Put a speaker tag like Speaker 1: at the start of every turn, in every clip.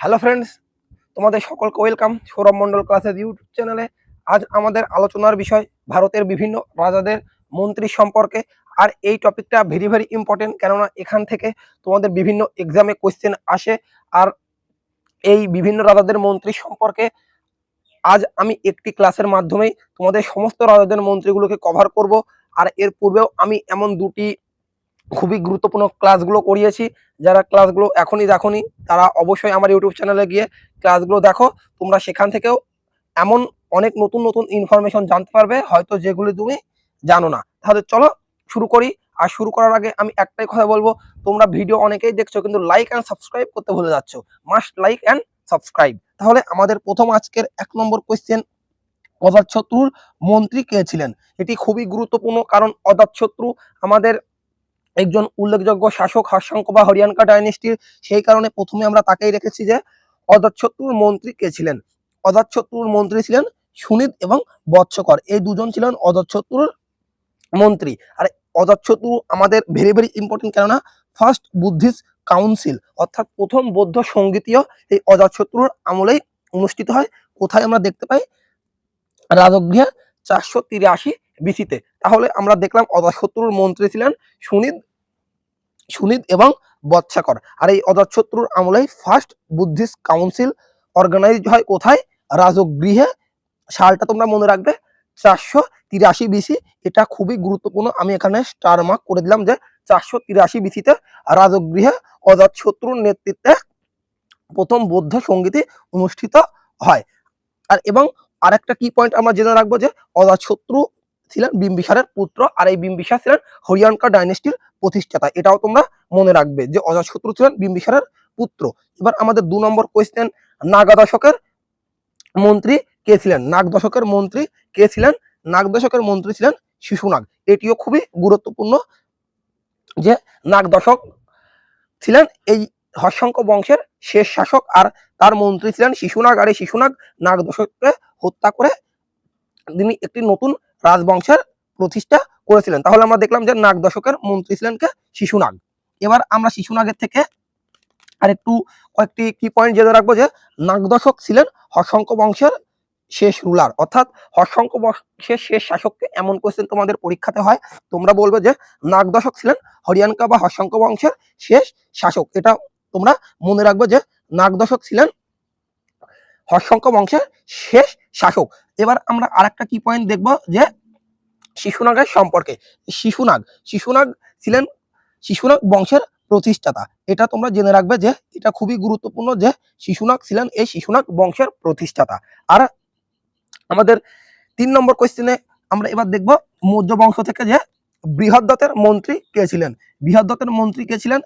Speaker 1: Hello friends তোমাদের সকলকে welcome Sourav Mondal ক্লাসের ইউটিউব চ্যানেলে আজ আমাদের আলোচনার বিষয় ভারতের বিভিন্ন রাজাদের মন্ত্রী সম্পর্কে। আর এই টপিকটা ভেরি ভেরি ইম্পর্টেন্ট কেননা এখান থেকে তোমাদের বিভিন্ন এক্সামে কোয়েশ্চেন আসে। আর এই বিভিন্ন রাজাদের মন্ত্রী সম্পর্কে আজ আমি একটি ক্লাসের মাধ্যমেই তোমাদের সমস্ত রাজাদের মন্ত্রীগুলোকে কভার করব। আর এর পূর্বেও আমি এমন দুটি খুবই গুরুত্বপূর্ণ ক্লাসগুলো করিয়েছি। যারা ক্লাসগুলো এখনই দেখোনি, তারা অবশ্যই আমার ইউটিউব চ্যানেলে গিয়ে ক্লাসগুলো দেখো। তোমরা সেখান থেকেও এমন অনেক নতুন নতুন ইনফরমেশন জানতে পারবে, হয়তো যেগুলি তুমি জানো না। তাহলে চলো শুরু করি। আর শুরু করার আগে আমি একটাই কথা বলব, তোমরা ভিডিও অনেকেই দেখছ, কিন্তু লাইক অ্যান্ড সাবস্ক্রাইব করতে ভুলে যাচ্ছ। মাস্ট লাইক অ্যান্ড সাবস্ক্রাইব তাহলে আমাদের প্রথম আজকের এক নম্বর কোয়েশ্চেন অজাতশত্রুর মন্ত্রী কে ছিলেন? এটি খুবই গুরুত্বপূর্ণ, কারণ অজাতশত্রু আমাদের একজন উল্লেখযোগ্য শাসক হর্ষাঙ্ক বা হরিয়ানকা ডাইনেস্টির সেই কারণে প্রথমে আমরা তাকেই রেখেছি যে অজাতশত্রুর মন্ত্রী কে ছিলেন? অজাতশত্রুর মন্ত্রী ছিলেন সুনীত এবং বৎসকর। এই দুজন ছিলেন অজাতশত্রুর মন্ত্রী। আর অজাতশত্রু আমাদের ভেরি ভেরি ইম্পর্টেন্ট কেননা ফার্স্ট বুদ্ধিস্ট কাউন্সিল অর্থাৎ প্রথম বৌদ্ধ সঙ্গীতীয় এই অজাতশত্রুর আমলেই অনুষ্ঠিত হয়। কোথায় আমরা দেখতে পাই? রাজগৃহে চারশো তিরাশি বিসিতে তাহলে আমরা দেখলাম অজাতশত্রুর মন্ত্রী ছিলেন সুনীত সুনীত এবং বৎসাকর। আর এই অজাতশত্রুর আমলেই ফার্স্ট বুদ্ধিস্ট কাউন্সিল অর্গানাইজ হয় কোথায়? রাজগৃহে। সালটা তোমরা মনে রাখবে, চারশো তিরাশি বিসি এটা খুবই গুরুত্বপূর্ণ। আমি এখানে স্টার মার্ক করে দিলাম যে চারশো তিরাশি বিসিতে রাজগৃহে অজাতশত্রুর নেতৃত্বে প্রথম বৌদ্ধ সঙ্গীতি অনুষ্ঠিত হয়। আর এবং আরেকটা কি পয়েন্ট আমরা জেনে রাখব যে অজাতশত্রু ছিলেন বিম্বিসারের পুত্র আর এই বিম্বিসার ছিলেন হরিয়ানকা ডাইনেস্টির প্রতিষ্ঠাতা। এটাও তোমরা মনে রাখবে যে অজাতশত্রু ছিলেন বিম্বিসারের পুত্র। এবার আমাদের দু নম্বর কোয়েশ্চেন নাগা দশকের মন্ত্রী কে ছিলেন? নাগ দশকের মন্ত্রী কে ছিলেন? নাগ দশকের মন্ত্রী ছিলেন শিশুনাগ এটিও খুবই গুরুত্বপূর্ণ যে নাগ দশক ছিলেন এই হর্ষঙ্ক বংশের শেষ শাসক আর তার মন্ত্রী ছিলেন শিশুনাগ আর এই শিশুনাগ নাগ দশককে হত্যা করে তিনি একটি নতুন রাজবংশের প্রতিষ্ঠা করেছিলেন। তাহলে আমরা দেখলাম যে নাগ দশকের মন্ত্রী ছিলেন কে? শিশুনাগ এবার আমরা শিশুনাগের থেকে আর একটু কয়েকটি কি পয়েন্ট জেনে রাখব যে নাগ দশক ছিলেন হর্ষঙ্ক বংশের শেষ রুলার। অর্থাৎ হর্ষঙ্ক বংশের শেষ শাসককে এমন কোশ্চেন তোমাদের পরীক্ষাতে হয়, তোমরা বলবে যে নাগ দশক ছিলেন হরিয়ানকা বা হর্ষঙ্ক বংশের শেষ শাসক। এটা তোমরা মনে রাখবে যে নাগ দশক ছিলেন হর্ষঙ্ক বংশের শেষ শাসক। এবার আমরা আরেকটা কি পয়েন্ট দেখব? যে শিশুনাগের সম্পর্কে। শিশুনাগ। শিশুনাগ ছিলেন শিশুনাগ বংশের প্রতিষ্ঠাতা। এটা তোমরা জেনে রাখবে যে এটা খুবই গুরুত্বপূর্ণ যে শিশুনাগ ছিলেন এই শিশুনাগ বংশের প্রতিষ্ঠাতা। আর আমাদের তিন নম্বর কোয়েশ্চেনে আমরা এবার দেখব মৌর্য বংশ থেকে যে বৃহদ্দতের মন্ত্রী কে ছিলেন? বৃহদ্দতের মন্ত্রী কে ছিলেন?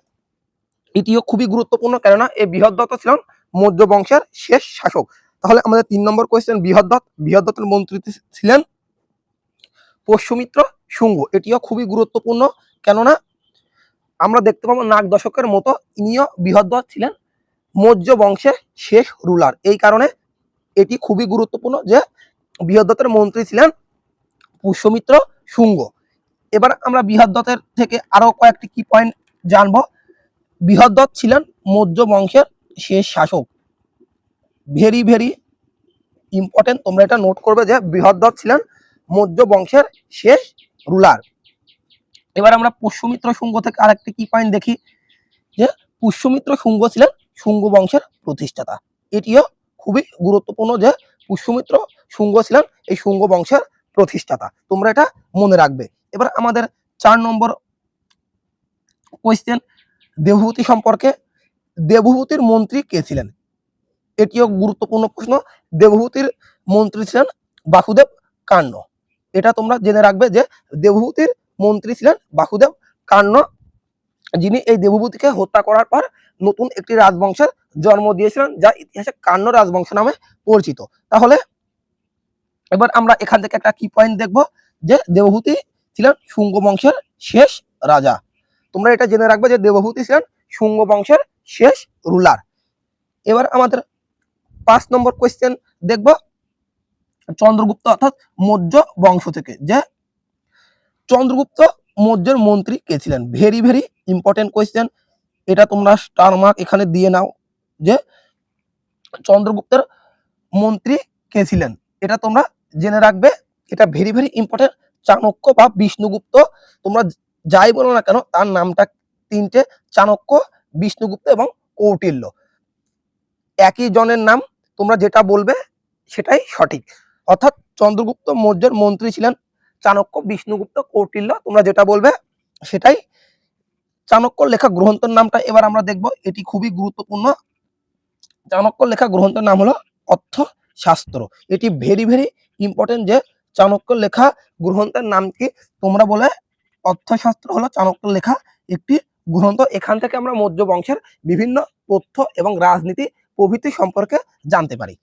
Speaker 1: এটিও খুবই গুরুত্বপূর্ণ, কেননা এই বৃহদ্দত্ত ছিলেন মৌর্য বংশের শেষ শাসক। তাহলে আমাদের তিন নম্বর কোয়েশ্চেন বৃহদ্দত বৃহদ্দতের মন্ত্রী ছিলেন পশ্চিমিত্র শুঙ্গ। এটিও খুবই গুরুত্বপূর্ণ। কেননা আমরা দেখতে পাবো নাগ দশকের মতো ইনিও বৃহদ্দত ছিলেন। মৌর্য বংশের শেষ রুলার এই কারণে এটি খুবই গুরুত্বপূর্ণ যে বৃহদ্দতের মন্ত্রী ছিলেন পুষ্যমিত্র শুঙ্গ। এবার আমরা বৃহদ্দতের থেকে আরও কয়েকটি কি পয়েন্ট জানব। বৃহদ্দত ছিলেন মৌর্য বংশের শেষ শাসক। ভেরি ভেরি ইম্পর্টেন্ট তোমরা এটা নোট করবে যে বৃহদ্দত ছিলেন মৌর্য বংশের শেষ রুলার এবার আমরা পুষ্যমিত্র শুঙ্গ থেকে আরেকটি কি পয়েন্ট দেখি, যে পুষ্যমিত্র শুঙ্গ ছিলেন শুঙ্গ বংশের প্রতিষ্ঠাতা। এটিও খুবই গুরুত্বপূর্ণ যে পুষ্যমিত্র শুঙ্গ ছিলেন এই শুঙ্গ বংশের প্রতিষ্ঠাতা। তোমরা এটা মনে রাখবে। এবার আমাদের চার নম্বর কোয়েশ্চেন দেবভূতি সম্পর্কে। দেবভূতির মন্ত্রী কে ছিলেন? এটিও গুরুত্বপূর্ণ প্রশ্ন। দেবভূতির মন্ত্রী ছিলেন বাসুদেব কান্ন। এটা তোমরা জেনে রাখবে যে দেবভূতির মন্ত্রী ছিলেন বাসুদেব কান্ন। যিনি এই দেবভূতিকে হত্যা করার পর নতুন একটি রাজবংশের জন্ম দিয়েছিলেন, যা ইতিহাসে কান্ন রাজবংশ নামে পরিচিত। তাহলে এবার আমরা এখান থেকে একটা কি পয়েন্ট দেখব যে দেবভূতি ছিলেন শুঙ্গ বংশের শেষ রাজা। তোমরা এটা জেনে রাখবে যে দেবভূতি ছিলেন শুঙ্গ বংশের শেষ রুলার এবার আমাদের পাঁচ নম্বর কোয়েশ্চেন দেখব। চন্দ্রগুপ্ত অর্থাৎ মৌর্য বংশ থেকে, যে চন্দ্রগুপ্ত মৌর্যের মন্ত্রী কে ছিলেন? ভেরি ভেরি ইম্পর্টেন্ট কোয়েশ্চেন এটা তোমরা স্টার মার্ক এখানে দিয়ে নাও, যে চন্দ্রগুপ্তের মন্ত্রী কে ছিলেন? এটা তোমরা জেনে রাখবে। এটা ভেরি ভেরি ইম্পর্টেন্ট চাণক্য বা বিষ্ণুগুপ্ত, তোমরা যাই বলো না কেন, তার নামটা তিনটে, চাণক্য, বিষ্ণুগুপ্ত এবং কৌটিল্য। একই জনের নাম তোমরা যেটা বলবে সেটাই সঠিক। অর্থাৎ চন্দ্রগুপ্ত মৌর্যের মন্ত্রী ছিলেন চাণক্য, বিষ্ণুগুপ্ত, কৌটিল্য, তোমরা যেটা বলবে সেটাই। চাণক্য লেখা গ্রন্থের নামটা এবার আমরা দেখব, এটি খুবই গুরুত্বপূর্ণ। চাণক্য লেখা গ্রন্থের নাম হলো অর্থশাস্ত্র। এটি ভেরি ভেরি ইম্পর্টেন্ট যে চাণক্য লেখা গ্রন্থের নাম কি, তোমরা বলে অর্থশাস্ত্র হলো চাণক্য লেখা একটি গ্রন্থ। এখান থেকে আমরা মৌর্য বংশের বিভিন্ন তথ্য এবং রাজনীতি, প্রভৃতি সম্পর্কে জানতে পারি।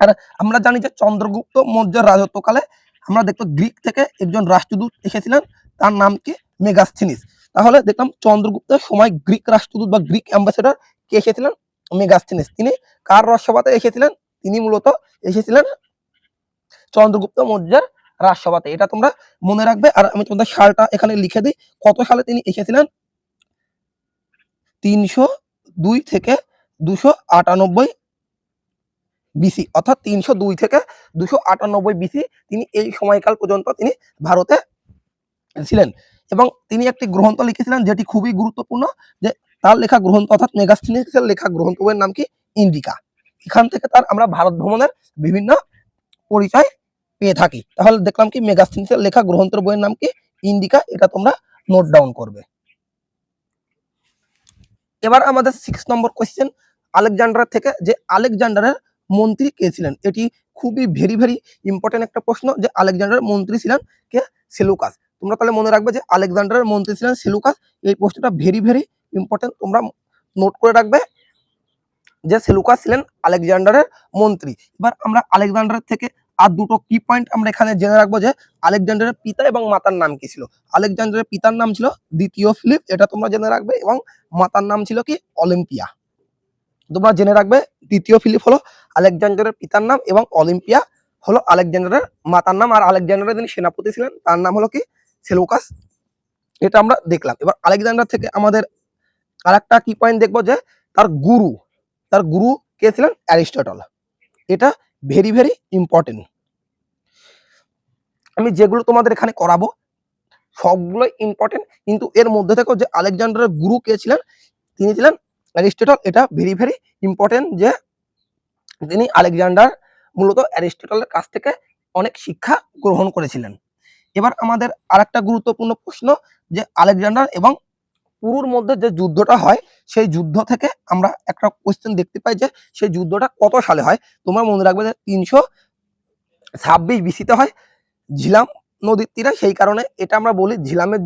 Speaker 1: আর আমরা জানি যে চন্দ্রগুপ্ত মৌর্যের রাজত্বকালে আমরা দেখতো গ্রিক থেকে একজন রাষ্ট্রদূত এসেছিলেন, তার নাম কি? মেগাস্থিনিস। তাহলে দেখলাম চন্দ্রগুপ্তের সময় গ্রিক রাষ্ট্রদূত বা গ্রিক অ্যাম্বাসেডর কে এসেছিলেন? মেগাস্থিনিস। তিনি কার রাজসভাতে এসেছিলেন? তিনি মূলত এসেছিলেন চন্দ্রগুপ্ত মৌর্যের রাজসভাতে। এটা তোমরা মনে রাখবে। আর আমি তোমাদের সালটা এখানে লিখে দিই। কত সালে তিনি এসেছিলেন? তিনশো দুই থেকে দুশো আটানব্বই বিসি অর্থাৎ তিনশো দুই থেকে দুশো আটানব্বই বিসি তিনি এই সময়কাল পর্যন্ত তিনি ভারতে ছিলেন। এবং তিনি একটি গ্রন্থ লিখেছিলেন যেটি খুবই গুরুত্বপূর্ণ, যে তার লেখা গ্রন্থ, অর্থাৎ মেগাস্থিনিসের লেখা গ্রন্থ বইয়ের নাম কি? ইন্ডিকা। এখান থেকে তার আমরা ভারত ভ্রমণের বিভিন্ন পরিচয় পেয়ে থাকি। তাহলে দেখলাম কি মেগাস্থিনিসের লেখা গ্রন্থের বইয়ের নাম কি? ইন্ডিকা, এটা তোমরা নোট ডাউন করবে। এবার আমাদের সিক্স নম্বর কোয়েশ্চেন আলেকজান্ডার থেকে, যে আলেকজান্ডারের মন্ত্রী কে ছিলেন? এটি খুবই ভেরি ভেরি ইম্পর্টেন্ট একটা প্রশ্ন যে আলেকজান্ডারের মন্ত্রী ছিলেন কে? সেলুকাস। তোমরা তাহলে মনে রাখবে যে আলেকজান্ডারের মন্ত্রী ছিলেন সেলুকাস। এই প্রশ্নটা ভেরি ভেরি ইম্পর্টেন্ট তোমরা নোট করে রাখবে যে সেলুকাস ছিলেন আলেকজান্ডারের মন্ত্রী। এবার আমরা আলেকজান্ডারের থেকে আর দুটো কি পয়েন্ট আমরা এখানে জেনে রাখব যে আলেকজান্ডারের পিতা এবং মাতার নাম কি ছিল? আলেকজান্ডারের পিতার নাম ছিল দ্বিতীয় ফিলিপ, এটা তোমরা জেনে রাখবে, এবং মাতার নাম ছিল কি? অলিম্পিয়া। তোমরা জেনে রাখবে দ্বিতীয় ফিলিপ হলো আলেকজান্ডারের পিতার নাম এবং অলিম্পিয়া হলো আলেকজান্ডারের মাতার নাম। আর আলেকজান্ডারের যিনি সেনাপতি ছিলেন, তার নাম হলো কি? সেলুকাস। এটা আমরা দেখলাম। এবার আলেকজান্ডার থেকে আমাদের আরেকটা কি পয়েন্ট দেখব যে, তার গুরু তার গুরু কে ছিলেন? অ্যারিস্টটল। এটা ভেরি ভেরি ইম্পর্টেন্ট আমি যেগুলো তোমাদের এখানে করাবো, সবগুলোই ইম্পর্টেন্ট কিন্তু এর মধ্যে থেকেও যে আলেকজান্ডারের গুরু কে ছিলেন? তিনি ছিলেন অ্যারিস্টটল। এটা ভেরি ভেরি ইম্পর্টেন্ট যে তিনি আলেকজান্ডার মূলত অ্যারিস্টটলের কাছ থেকে অনেক শিক্ষা গ্রহণ করেছিলেন। এবার আমাদের আরেকটা গুরুত্বপূর্ণ প্রশ্ন যে আলেকজান্ডার এবং পুরুর মধ্যে যে যুদ্ধটা হয়, সেই যুদ্ধ থেকে আমরা একটা কোয়েশ্চেন দেখতে পাই যে সেই যুদ্ধটা কত সালে হয়? তোমরা মনে রাখবে যে তিনশো ছাব্বিশ বিসিতে হয়। ঝিলাম নদীর তীরে সেই কারণে এটা আমরা বলি ঝিলামের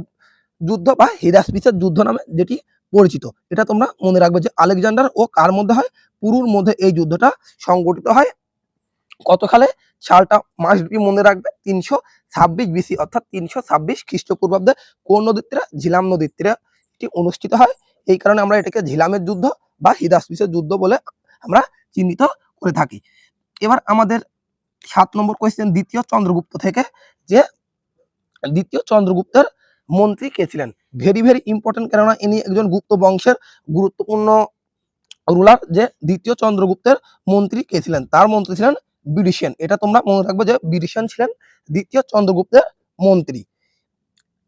Speaker 1: যুদ্ধ বা হিরাসপিসের যুদ্ধ নামে যেটি পরিচিত। এটা তোমরা মনে রাখবে যে আলেকজান্ডার ও কার মধ্যে হয়? পুরুর মধ্যে এই যুদ্ধটা সংগঠিত হয়। কত সালে সালটা মাসব্যাপী মনে রাখবে, তিনশো ছাব্বিশ বিসি অর্থাৎ তিনশো ছাব্বিশ খ্রিস্টপূর্বাব্দে কোন নদীর তীরে ঝিলাম নদীর তীরে এটি অনুষ্ঠিত হয়। এই কারণে আমরা এটাকে ঝিলামের যুদ্ধ বা হিদাসপিসের যুদ্ধ বলে আমরা চিহ্নিত করে থাকি। এবার আমাদের সাত নম্বর কোয়েশ্চেন দ্বিতীয় চন্দ্রগুপ্ত থেকে, যে দ্বিতীয় চন্দ্রগুপ্তের মন্ত্রী কে ছিলেন? ভেরি ভেরি ইম্পর্টেন্ট কেননা ইনি একজন গুপ্ত বংশের গুরুত্বপূর্ণ রুলার যে দ্বিতীয় চন্দ্রগুপ্তের মন্ত্রী কে ছিলেন? তার মন্ত্রী ছিলেন বিডিশিয়ান। এটা তোমরা মনে রাখবে যে বিডিশিয়ান ছিলেন দ্বিতীয় চন্দ্রগুপ্তের মন্ত্রী।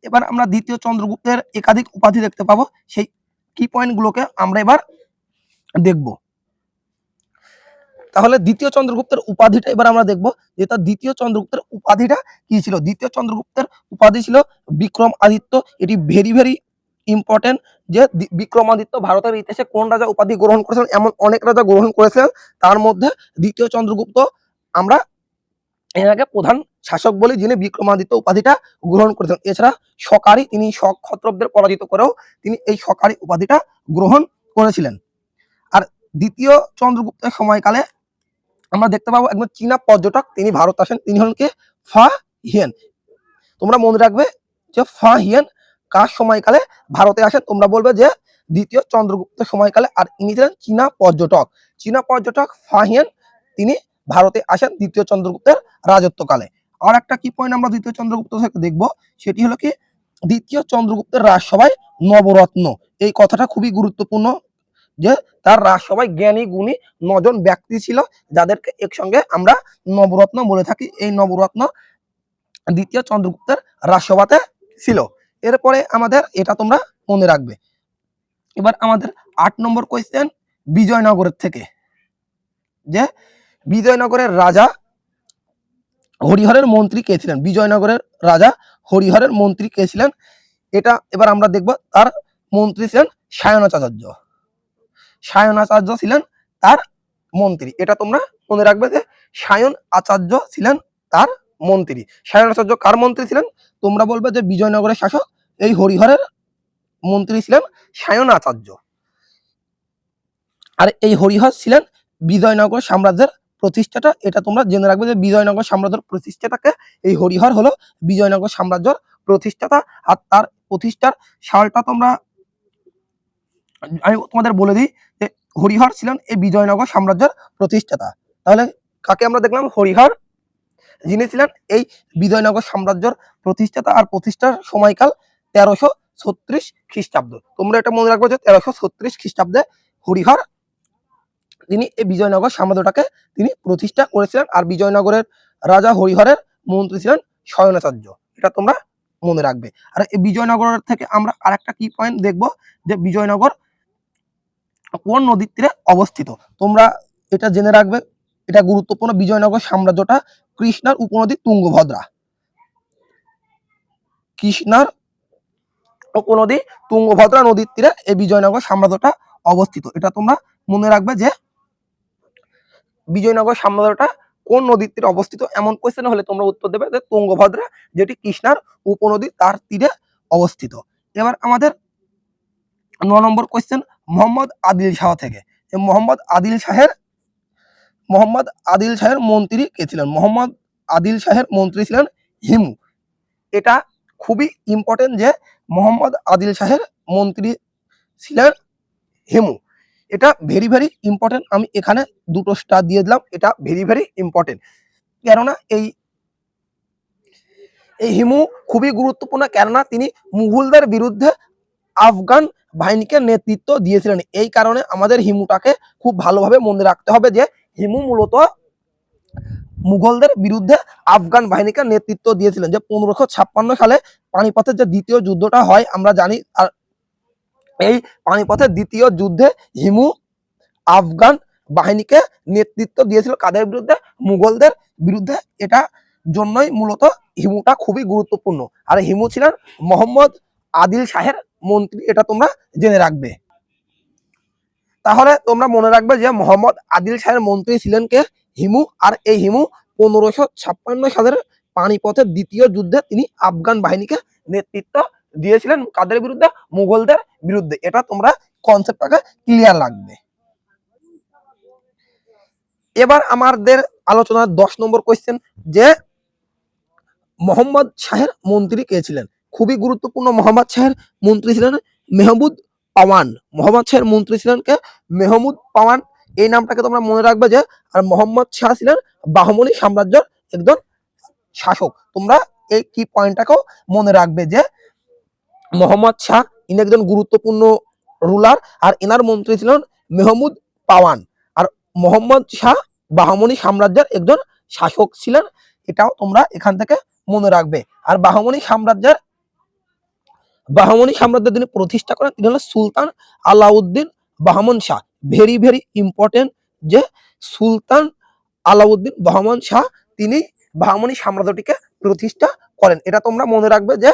Speaker 1: এবার আমরা দ্বিতীয় চন্দ্রগুপ্তের একাধিক উপাধি দেখতে পাবো। সেই কি পয়েন্টগুলোকে আমরা এবার দেখব। তাহলে দ্বিতীয় চন্দ্রগুপ্তের উপাধিটা এবার আমরা দেখব যে তার দ্বিতীয় চন্দ্রগুপ্তের উপাধিটা কি ছিল? দ্বিতীয় চন্দ্রগুপ্তের উপাধি ছিল বিক্রম আদিত্য। এটি ভেরি ভেরি ইম্পর্টেন্ট যে বিক্রমাদিত্য ভারতের ইতিহাসে কোন রাজা উপাধি গ্রহণ করেছেন এমন অনেক রাজা গ্রহণ করেছেন তার মধ্যে দ্বিতীয় চন্দ্রগুপ্ত আমরা আগে প্রধান শাসক বলে, যিনি বিক্রমাদিত্য উপাধিটা গ্রহণ করেছেন। এছাড়া সকারি তিনি শক ক্ষত্রবদের পরাজিত করেও তিনি এই সকারি উপাধিটা গ্রহণ করেছিলেন। আর দ্বিতীয় চন্দ্রগুপ্তের সময়কালে আমরা দেখতে পাবো একজন চীনা পর্যটক, তিনি ভারত আসেন, তিনি হলেন কে? ফা হিয়েন। তোমরা মনে রাখবে যে ফা হিয়েন কার সময়কালে ভারতে আসেন? তোমরা বলবে যে দ্বিতীয় চন্দ্রগুপ্তের সময়কালে। আর ইনি ছিলেন চীনা পর্যটক। চীনা পর্যটক ফা হিয়েন তিনি ভারতে আসেন দ্বিতীয় চন্দ্রগুপ্তের রাজত্বকালে। আর একটা কি পয়েন্ট আমরা দ্বিতীয় চন্দ্রগুপ্ত থেকে দেখব? সেটি হলো কি, দ্বিতীয় চন্দ্রগুপ্তের রাজসভায় নবরত্ন। এই কথাটা খুবই গুরুত্বপূর্ণ যে তার রাজসভায় জ্ঞানী, গুণী, নজন ব্যক্তি ছিল যাদেরকে একসঙ্গে আমরা নবরত্ন বলে থাকি। এই নবরত্ন দ্বিতীয় চন্দ্রগুপ্তের রাজসভাতে ছিল। এরপরে আমাদের এটা তোমরা মনে রাখবে। এবার আমাদের আট নম্বর কোয়েশ্চেন বিজয়নগরের থেকে। যে বিজয়নগরের রাজা হরিহরের মন্ত্রী কে ছিলেন? বিজয়নগরের রাজা হরিহরের মন্ত্রী কে ছিলেন? এটা এবার আমরা দেখব তার মন্ত্রী ছিলেন সায়নাচার্য। সায়নাচার্য ছিলেন তার মন্ত্রী। এটা তোমরা মনে রাখবে যে সায়ন আচার্য ছিলেন তার মন্ত্রী। সায়নাচার্য কার মন্ত্রী ছিলেন? তোমরা বলবে যে বিজয়নগরের শাসক, এই হরিহরের মন্ত্রী ছিলেন সায়ন আচার্য আর এই হরিহর ছিলেন বিজয়নগর সাম্রাজ্যের প্রতিষ্ঠাতা। এটা তোমরা জেনে রাখবে যে বিজয়নগর সাম্রাজ্যের প্রতিষ্ঠাতাকে এই হরিহর হলো বিজয়নগর সাম্রাজ্যের প্রতিষ্ঠাতা। আর তার প্রতিষ্ঠার সালটা তোমরা, আমি তোমাদের বলে দিই যে হরিহর ছিলেন এই বিজয়নগর সাম্রাজ্যের প্রতিষ্ঠাতা। তাহলে কাকে আমরা দেখলাম? হরিহর যিনি ছিলেন এই বিজয়নগর সাম্রাজ্যের প্রতিষ্ঠাতা আর প্রতিষ্ঠার সময়কাল তেরোশো ছত্রিশ খ্রিস্টাব্দ। তোমরা এটা মনে রাখবে যে তেরোশো ছত্রিশ খ্রিস্টাব্দে হরিহর, তিনি এই বিজয়নগর সাম্রাজ্যটাকে তিনি প্রতিষ্ঠা করেছিলেন আর বিজয়নগরের রাজা হরিহরের মন্ত্রী ছিলেন শয়নাচার্য এটা তোমরা মনে রাখবে। আর এই বিজয়নগর থেকে আমরা আরেকটা কি পয়েন্ট দেখব? যে বিজয়নগর কোন নদীর তীরে অবস্থিত? তোমরা এটা জেনে রাখবে এটা গুরুত্বপূর্ণ বিজয়নগর সাম্রাজ্যটা কৃষ্ণার উপনদী তুঙ্গভদ্রা। কৃষ্ণার উপনদী তুঙ্গভদ্রা নদীর তীরে এই বিজয়নগর সাম্রাজ্যটা অবস্থিত। এটা তোমরা মনে রাখবে যে বিজয়নগর সাম্রাজ্যটা কোন নদীর তীরে অবস্থিত? এমন কোয়েশ্চেন হলে তোমরা উত্তর দেবে যে তুঙ্গভদ্রা, যেটি কৃষ্ণার উপনদী, তার তীরে অবস্থিত। এবার আমাদের ন নম্বর কোয়েশ্চেন মোহাম্মদ আদিল শাহ থেকে। মোহাম্মদ আদিল শাহের মোহাম্মদ আদিল শাহের মন্ত্রী কে ছিলেন? মোহাম্মদ আদিল শাহের মন্ত্রী ছিলেন হিমু। এটা খুবই ইম্পর্টেন্ট যে মোহাম্মদ আদিল শাহের মন্ত্রী ছিলেন হিমু। এটা ভেরি ভেরি ইম্পর্টেন্ট আমি এখানে দুটো স্টার দিয়ে দিলাম। এটা ভেরি ভেরি ইম্পর্টেন্ট কেননা এই এই হিমু খুবই গুরুত্বপূর্ণ। কেননা তিনি মুঘলদের বিরুদ্ধে আফগান বাহিনীকে নেতৃত্ব দিয়েছিলেন। এই কারণে আমাদের হিমুটাকে খুব ভালোভাবে মনে রাখতে হবে যে হিমু মূলত মুঘলদের বিরুদ্ধে আফগান বাহিনীকে নেতৃত্ব দিয়েছিলেন। যে পনেরোশো ছাপ্পান্ন সালে পানিপথের যে দ্বিতীয় যুদ্ধটা হয়, আমরা জানি আর এই পানিপথের দ্বিতীয় যুদ্ধে হিমু আফগান বাহিনীকে নেতৃত্ব দিয়েছিল। কাদের বিরুদ্ধে? মুঘলদের বিরুদ্ধে। এটা জন্যই মূলত হিমুটা খুবই গুরুত্বপূর্ণ। আর হিমু ছিলেন মোহাম্মদ আদিল শাহের মন্ত্রী, এটা তোমরা জেনে রাখবে। তাহলে তোমরা মনে রাখবে যে মোহাম্মদ আদিল শাহের মন্ত্রী ছিলেন কে? হিমু। আর এই হিমু পনেরোশো ছাপ্পান্ন সালের পানিপথের দ্বিতীয় যুদ্ধে তিনি আফগান বাহিনীকে নেতৃত্ব দিয়েছিলেন কাদের বিরুদ্ধে? মুঘলদের বিরুদ্ধে। এটা তোমরা কনসেপ্টটাকে ক্লিয়ার লাগবে এবার আমাদের আলোচনার দশ নম্বর কোয়েশ্চেন যে মোহাম্মদ শাহের মন্ত্রী কে ছিলেন? খুবই গুরুত্বপূর্ণ মোহাম্মদ শাহের মন্ত্রী ছিলেন মেহমুদ পাওয়ান। মোহাম্মদ শাহের মন্ত্রী ছিলেন কে? মেহমুদ পাওয়ান। এই নামটাকে তোমরা মনে রাখবে যে, আর মোহাম্মদ শাহ ছিলেন বাহমনি সাম্রাজ্যের একজন শাসক। তোমরা এই কি পয়েন্টটাকেও মনে রাখবে যে, মোহাম্মদ শাহ ইনি একজন গুরুত্বপূর্ণ রুলার আর এনার মন্ত্রী ছিলেন মেহমুদ পাওয়ান। আর মোহাম্মদ শাহ বাহমনি সাম্রাজ্যের একজন শাসক ছিলেন, এটাও তোমরা এখান থেকে মনে রাখবে। আর বাহমনি সাম্রাজ্যের বাহমনি সাম্রাজ্য তিনি প্রতিষ্ঠা করেন। তিনি হলেন Sultan Alauddin Bahman Shah. Very very important যে সুলতান আলাউদ্দিন বাহমন শাহ তিনি বাহমনি সাম্রাজ্যটিকে প্রতিষ্ঠা করেন। এটা তোমরা মনে রাখবে যে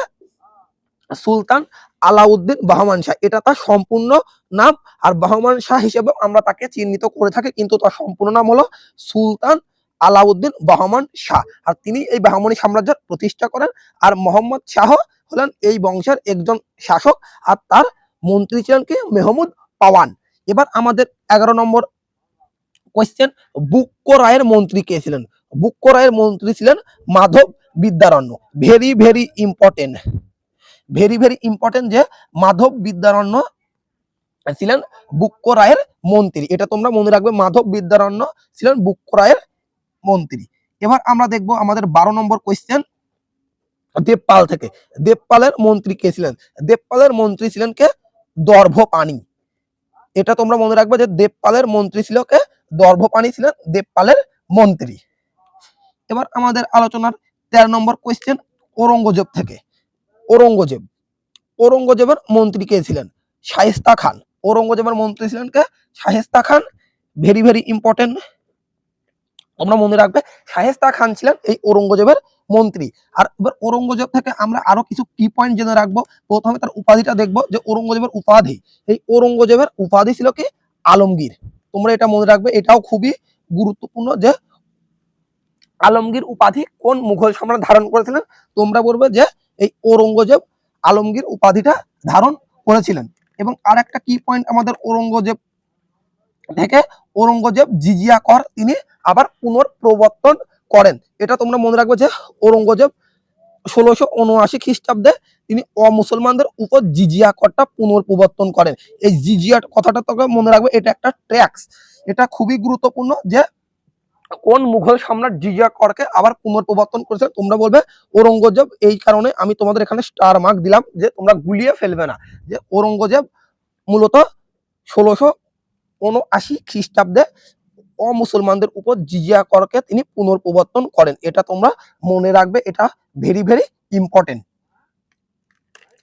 Speaker 1: সুলতান আলাউদ্দিন বাহমান শাহ। এটা তার সম্পূর্ণ নাম আর বাহমান শাহ হিসেবে আমরা তাকে চিহ্নিত করে থাকি, কিন্তু তার সম্পূর্ণ নাম হলো সুলতান আলাউদ্দিন বাহমান শাহ। আর তিনি এই বাহমনি সাম্রাজ্যের প্রতিষ্ঠা করেন। আর মোহাম্মদ শাহ হলেন এই বংশের একজন শাসক আর তার মন্ত্রী ছিলেন কি? মেহমুদ পাওয়ান। এবার আমাদের এগারো নম্বর কোয়েশ্চেন বুক্ক রায়ের মন্ত্রী কে ছিলেন? বুক্ক রায়ের মন্ত্রী ছিলেন Madhav Vidyaranya. Very very important very very important যে মাধব বিদ্যারণ্য ছিলেন বুক্ক রায়ের মন্ত্রী। এটা তোমরা মনে রাখবে, মাধব বিদ্যারণ্য ছিলেন বুক্ক রায়ের মন্ত্রী। এবার আমরা দেখব আমাদের বারো নম্বর কোয়েশ্চেন দেবপাল থেকে। দেবপালের মন্ত্রী কে ছিলেন? দেবপালের মন্ত্রী ছিলেন কে? দর্ভপাণি। এটা তোমরা মনে রাখবে যে দেবপালের মন্ত্রী ছিল কে? দর্ভপাণি ছিলেন দেবপালের মন্ত্রী। এবার আমাদের আলোচনার তেরো নম্বর কোয়েশ্চেন ঔরঙ্গজেব থেকে। ঔরঙ্গজেব। ঔরঙ্গজেবের মন্ত্রী কে ছিলেন? শায়েস্তা খান। ঔরঙ্গজেবের মন্ত্রী ছিলেন কে? Shaista Khan. Very very important তোমরা মনে রাখবে, শায়েস্তা খান ছিলেন এই ঔরঙ্গজেবের মন্ত্রী। আর এবার ঔরঙ্গজেব থেকে আমরা আরও কিছু কি পয়েন্ট জেনে রাখব। প্রথমে তার উপাধিটা দেখব যে ঔরঙ্গজেবের উপাধি। এই ঔরঙ্গজেবের উপাধি ছিল কি? আলমগীর। তোমরা এটা মনে রাখবে, এটাও খুবই গুরুত্বপূর্ণ যে আলমগীর উপাধি কোন মুঘল সম্রাট ধারণ করেছিলেন? তোমরা বলবে যে এই ঔরঙ্গজেব আলমগীর উপাধিটা ধারণ করেছিলেন। এবং আর একটা কি পয়েন্ট আমাদের ঔরঙ্গজেব থেকে ঔরঙ্গজেব জিজিয়া কর তিনি আবার পুনর্প্রবর্তন করেন। এটা তোমরা মনে রাখবে যে ঔরঙ্গজেব ষোলোশো উনআশি খ্রিস্টাব্দে তিনি অমুসলমানদের উপর জিজিয়া করটা পুনর্প্রবর্তন করেন। এই জিজিয়া কথাটা তোকে মনে রাখবে, এটা একটা ট্যাক্স। এটা খুবই গুরুত্বপূর্ণ যে কোন মুঘল সম্রাট জিজিয়া করকে আবার পুনর্প্রবর্তন করেছে। তোমরা বলবে, ঔরঙ্গজেব, এই কারণে আমি তোমাদের এখানে স্টার মার্ক দিলাম যে তোমরা গুলিয়ে ফেলবে না। যে ঔরঙ্গজেব মূলত ষোলোশো উনআশি খ্রিস্টাব্দে অমুসলমানদের উপর জিজিয়া করকে তিনি পুনর্প্রবর্তন করেন। এটা তোমরা মনে রাখবে, এটা ভেরি ভেরি ইম্পর্টেন্ট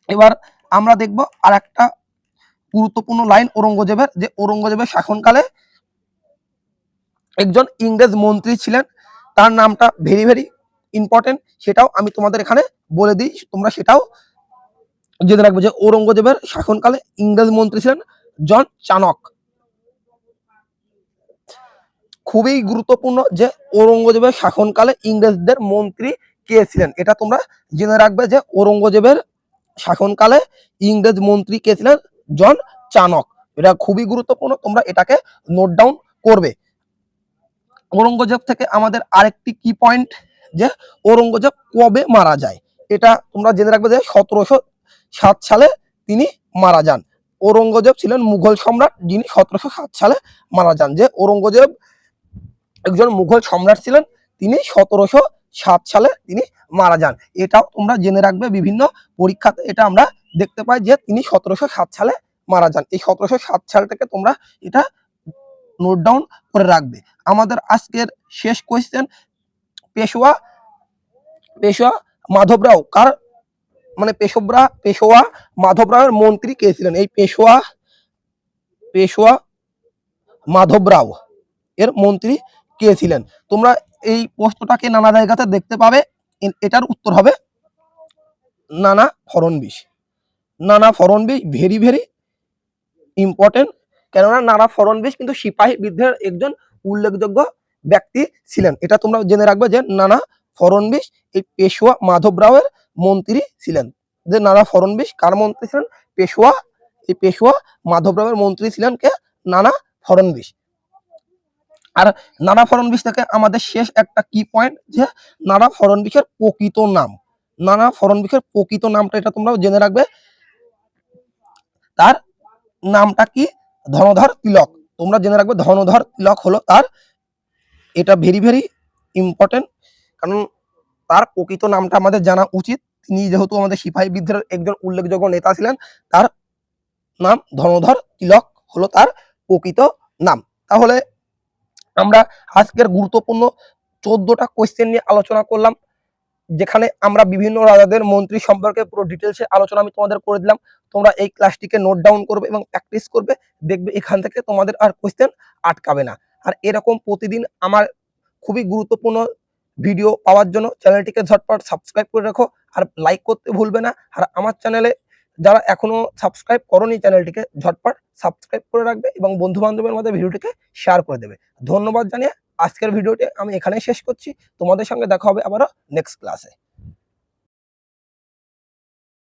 Speaker 1: এবার আমরা দেখব আর একটা গুরুত্বপূর্ণ লাইন ঔরঙ্গজেবের। যে ঔরঙ্গজেবের শাসনকালে একজন ইংরেজ মন্ত্রী ছিলেন। তার নামটা ভেরি ভেরি ইম্পর্টেন্ট সেটাও আমি তোমাদের এখানে বলে দিই। তোমরা সেটাও জেনে রাখবে যে ঔরঙ্গজেবের শাসনকালে ইংরেজ মন্ত্রী ছিলেন জন চানক। খুবই গুরুত্বপূর্ণ যে ঔরঙ্গজেবের শাসনকালে ইংরেজদের মন্ত্রী কে ছিলেন? এটা তোমরা জেনে রাখবে যে ঔরঙ্গজেবের শাসনকালে ইংরেজ মন্ত্রী কে ছিলেন? জন চানক। এটা খুবই গুরুত্বপূর্ণ, তোমরা এটাকে নোট ডাউন করবে। ঔরঙ্গজেব থেকে আমাদের আরেকটি কি পয়েন্ট যে ঔরঙ্গজেব কবে মারা যায়? এটা তোমরা জেনে রাখবে যে সতেরোশো সাত সালে তিনি মারা যান। ঔরঙ্গজেব ছিলেন মুঘল সম্রাট, যিনি সতেরোশো সাত সালে মারা যান। যে ঔরঙ্গজেব একজন মুঘল সম্রাট ছিলেন, তিনি সতেরোশো সাত সালে তিনি মারা যান। এটাও তোমরা জেনে রাখবে বিভিন্ন পরীক্ষাতে, এটা আমরা দেখতে পাই যে তিনি সতেরোশো সাত সালে মারা যান। এই সতেরোশো সাত সাল থেকে তোমরা এটা নোট ডাউন করে রাখবে। আমাদের আজকের শেষ কোয়েশ্চেন পেশোয়া পেশোয়া মাধবরাও, কার মানে পেশবরা, পেশোয়া মাধবরাওয়ের মন্ত্রী কে ছিলেন? এই পেশোয়া পেশোয়া মাধবরাও এর মন্ত্রী কে ছিলেন তোমরা এই প্রশ্নটাকে নানা জায়গাতে দেখতে পাবে। এটার উত্তর হবে নানা ফরনবিশ নানা ফরনবিশ ভেরি ভেরি ইম্পর্টেন্ট কেননা নানা ফরনবিশ কিন্তু সিপাহী বিদ্রোহের একজন উল্লেখযোগ্য ব্যক্তি ছিলেন। এটা তোমরা জেনে রাখবে যে নানা ফরনবিশ এই পেশোয়া মাধবরাওয়ের মন্ত্রী ছিলেন। যে নানা ফরনবিশ কার মন্ত্রী ছিলেন? পেশোয়া, এই পেশোয়া মাধবরাওয়ের মন্ত্রী ছিলেন কে? নানা ফরনবিশ আর নানা ফরনবিশ থেকে আমাদের শেষ একটা কি পয়েন্ট যে নানা ফরনবিশের প্রকৃত নাম। নানা ফরনবিশের প্রকৃত নামটা এটা তোমরা জেনে রাখবে। তার নামটা কি? ধনধর তিলক। তোমরা জেনে রাখবে ধনধর তিলক হলো তার এটা ভেরি ভেরি ইম্পর্টেন্ট কারণ তার প্রকৃত নামটা আমাদের জানা উচিত। তিনি যেহেতু আমাদের সিপাহী বিদ্রোহের একজন উল্লেখযোগ্য নেতা ছিলেন, তার নাম ধনধর তিলক হলো তার প্রকৃত নাম। তাহলে আমরা আজকের গুরুত্বপূর্ণ চোদ্দটা কোয়েশ্চেন নিয়ে আলোচনা করলাম, যেখানে আমরা বিভিন্ন রাজাদের মন্ত্রী সম্পর্কে পুরো ডিটেলসে আলোচনা আমি তোমাদের করে দিলাম। তোমরা এই ক্লাসটিকে নোট ডাউন করবে এবং প্র্যাকটিস করবে, দেখবে এখান থেকে তোমাদের আর কোয়েশ্চেন আটকাবে না। আর এরকম প্রতিদিন আমার খুবই গুরুত্বপূর্ণ ভিডিও পাওয়ার জন্য চ্যানেলটিকে ঝটপট সাবস্ক্রাইব করে রাখো, আর লাইক করতে ভুলবে না। আর আমার চ্যানেলে যারা এখনও সাবস্ক্রাইব করনি চ্যানেলটিকে ঝটপট সাবস্ক্রাইব করে রাখবে এবং বন্ধু বান্ধবের মধ্যে ভিডিওটিকে শেয়ার করে দেবে। ধন্যবাদ জানিয়ে আজকের ভিডিওটি আমি এখানেই শেষ করছি। তোমাদের সঙ্গে দেখা হবে আবারও নেক্সট ক্লাসে